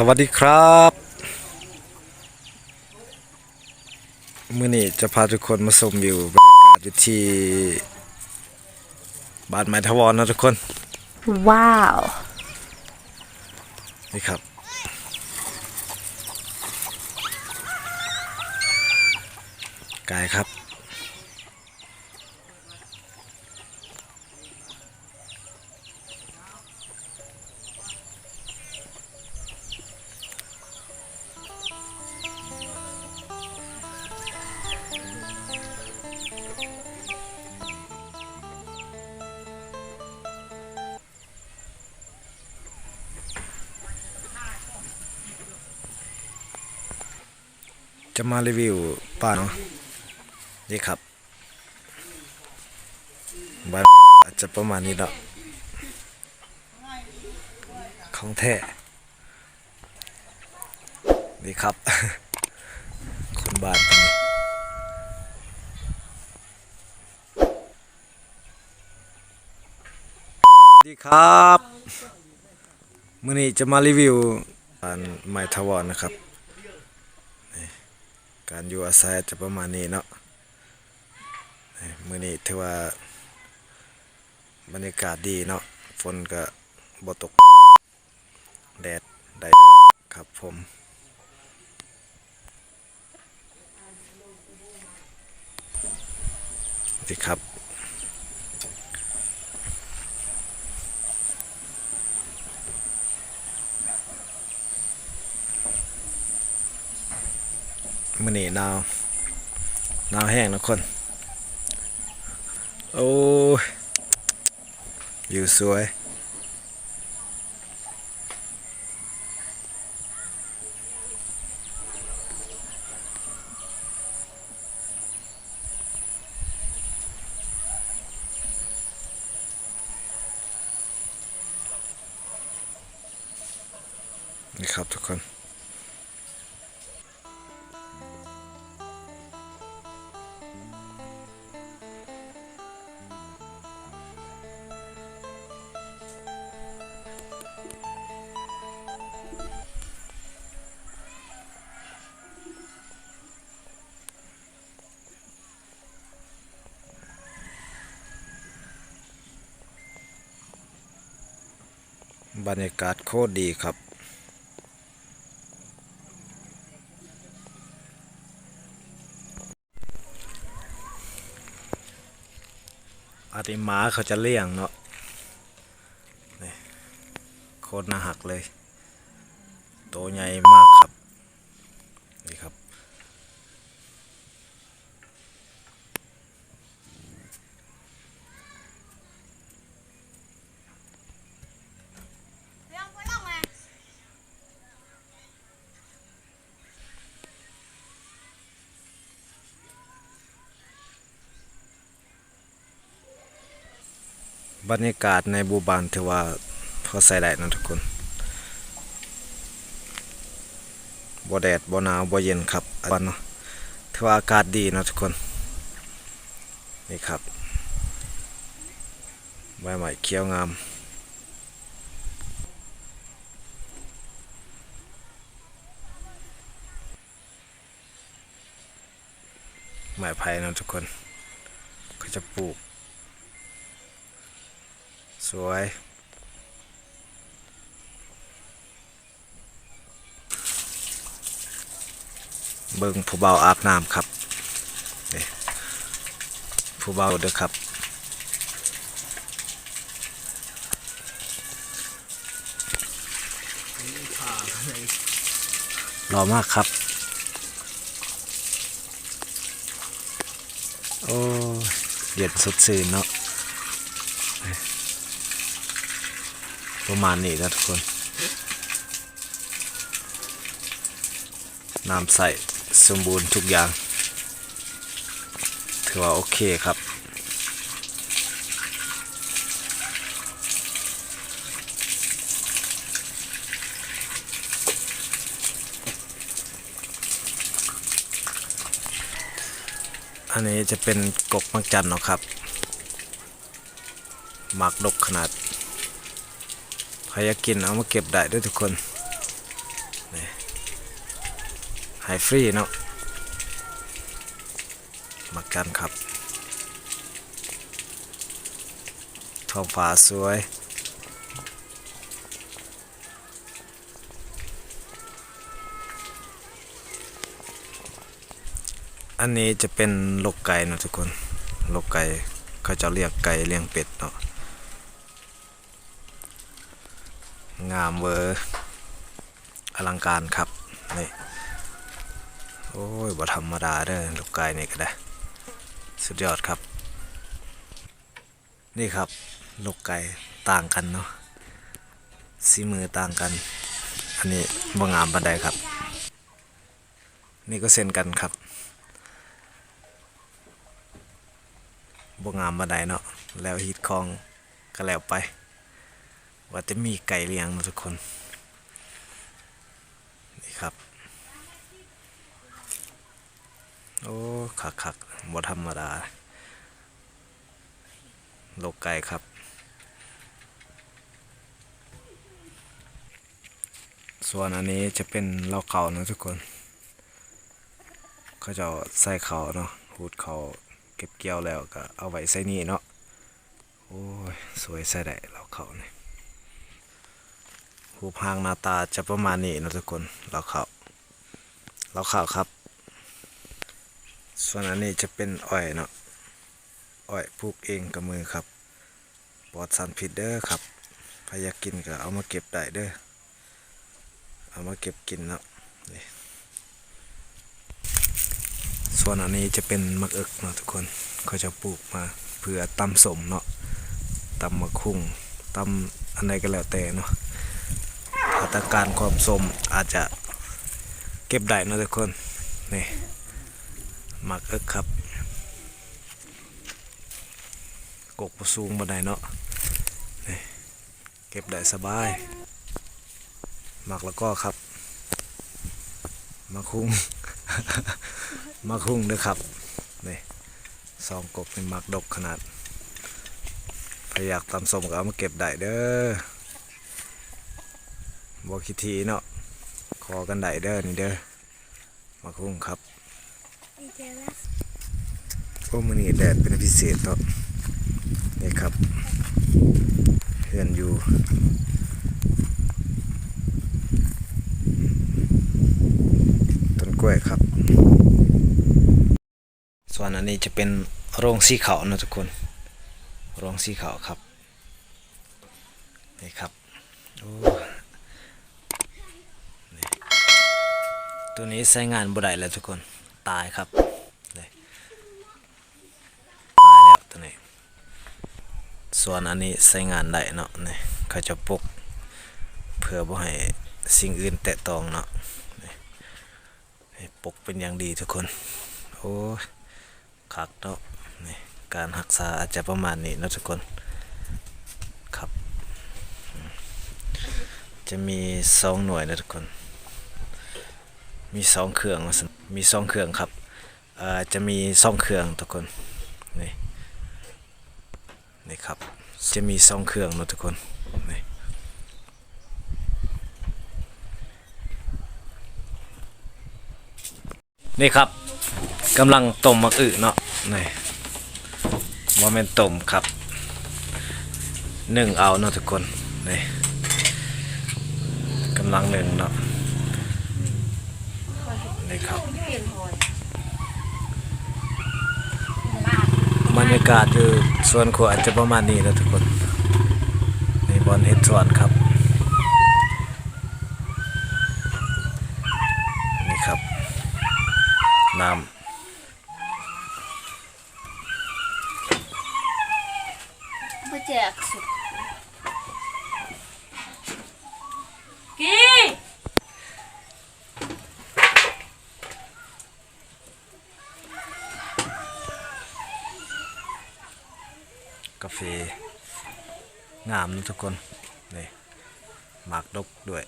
สวัสดีครับมื่อนี้จะพาทุกคนมาชมวิวบรรยากาศอยู่ที่บ้านไม้ทวรนะทุกคน ว้าว นี่ครับกายครับ จะมารีวิวป่าเนาะนี่ครับบาอาจจะประมาณนี้เนาะของแท้นี่ครับ คนบ้านคนนี้ดีครับมื่อนี้จะมารีวิวบ้านไม้ทวรนะครับ การอยู่อาศัยจะประมาณนี้เนาะมื้อนี้ถือว่าบรรยากาศดีเนาะฝนก็บ่ตกแดดได้ด้วยครับผมดีครับ มื้อนี้หนาวหนาวแห้งนะคน โอ้ยอยู่สวยนี่ครับทุกคน บรรยากาศโคตรดีครับ อาติหมาเขาจะเลี้ยงเนาะนี่โคตรน่าหักเลยโตวใหญ่มากครับ นี่ครับ บรรยากาศในบูบานถือว่าพอใส่ได้นะทุกคนบ่แดดบ่หนาวบ่เย็นครับวันเนาะถือว่าอากาศดีนะทุกคน นี่ครับใบไม้เขียวงามไม้ไผ่นะทุกคน ก็จะปลูก สวย เบิ่งผู้เบาอาบน้ำครับนี่ผู้เบาเด้อครับ รอมากครับ โอ้เย็นสดชื่นเนาะ ประมาณนี้นะทุกคน น้ำใสสมบูรณ์ทุกอย่าง ถือว่าโอเคครับอันนี้จะเป็นกกมักจันเนาะครับหมักดกขนาด รอยากกินเอามาเก็บได้ด้วยทุกคนให้ฟรีเนาะมักกันครับท้องฟ้าสวย อันนี้จะเป็นลกไก่เนาะทุกคน ลกไก่เขาจะเรียกไก่เลี้ยงเป็ดเนาะ งามเวอร์อลังการครับนี่โอ้ยบ่ธรรมดาเด้อลกไก่นี่ก็ได้ สุดยอดครับ นี่ครับ ลูกไก่ต่างกันเนาะสีมือต่างกัน อันนี้บ่งามปานใดครับ นี่ก็เส้นกันครับบ่งามมาไดเนาะแล้วฮิตคองก็แล้วไป ว่าจะมีไก่เลี้ยงนาะทุกคน นี่ครับ โอ้คักคักบ่ธรรมดาโลกไก่ครับ ส่วนอันนี้จะเป็นเหล้าเขานะทุกคน เขาจะใส่เขาเนาะหูดเขาเก็บเกี่ยวแล้วก็เอาไว้ใส่นี่เนาะ โอ้ย สวยใส่ได้เราเขาเนี่ย หูพางนาตาจะประมาณนี้นะทุกคนเราเขาเราเขาครับ ส่วนอันนี้จะเป็นอ้อยเนาะอ้อยปลูกเองกับมือครับปลอดสารพิษเด้อครับใครอยากกินก็เอามาเก็บได้เด้อเอามาเก็บกินเนาะส่วนอันนี้จะเป็นมะเอิกเนาะทุกคนเขาจะปลูกมาเพื่อตำสมเนาะตำมะคุ่งตำอันใดก็แล้วแต่เนาะ ถ้าต้องการความสมอาจจะเก็บได้นะทุกคน นี่มะเอิกครับ กกสูงบ่ไดเนาะนี่เก็บได้สบาย หมักแล้วก็ครับมะคุ่งมักหุ่งด้วยครับนี่ซองกบเป็นมักดกขนาดใครอยากตำส้มก็เอามาเก็บได้เด้อ บอกคิดทีเนาะขอกันได้เด้อนี่เด้อมักหุ่งครับโอ้มือนี้แดดเป็นพิเศษเนาะนี่ครับเฮือนอยู่ต้นกล้วยครับ ส่วนอันนี้จะเป็นโรงสีขาวนะทุกคน โรงสีขาวครับนี่ครับโอ้นี่ ตัวนี้ใช้งานบ่ได้แล้วทุกคน ตายครับตายแล้วตัวนี้ ส่วนอันนี้ใช้งานได้เนาะนี่เขาจะปุกเพื่อบ่ให้สิ่งอื่นแตะต้องเนาะนี่ปกเป็นอย่างดีทุกคน โอ้ยคักเนาะนี่การรักษาอาจจะประมาณนี้นะทุกคนครับ จะมีสองหน่วยนะทุกคน มีสองเครื่องว่าซั่นมีสองเครื่องครับเอ่อจะมีสองเครื่องทุกคนนี่นี่ครับจะมีสองเครื่องนาะทุกคนนี่นี่ครับกำลังต้มมักอึเนาะนี่ว่าเป็นต้มครับหนึ่งเอาเนาะทุกคนนี่กำลังหนึ่งเนาะ นี่ครับบรรยากาศอยู่สวนขวอาจจะประมาณนี้นะทุกคนนี่บอลเฮ็ดสวนครับนี่ครับน้ำมาแจกสุดกี้กาแฟ งามนะทุกคนนี่หมากดกด้วย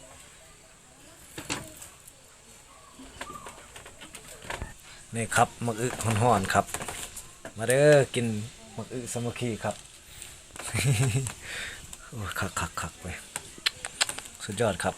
นี่ครับมักอึห่อนๆครับ มาเด้อกินมักอึสมัคคีครับโอ้คักคักคักไปสุดยอดครับ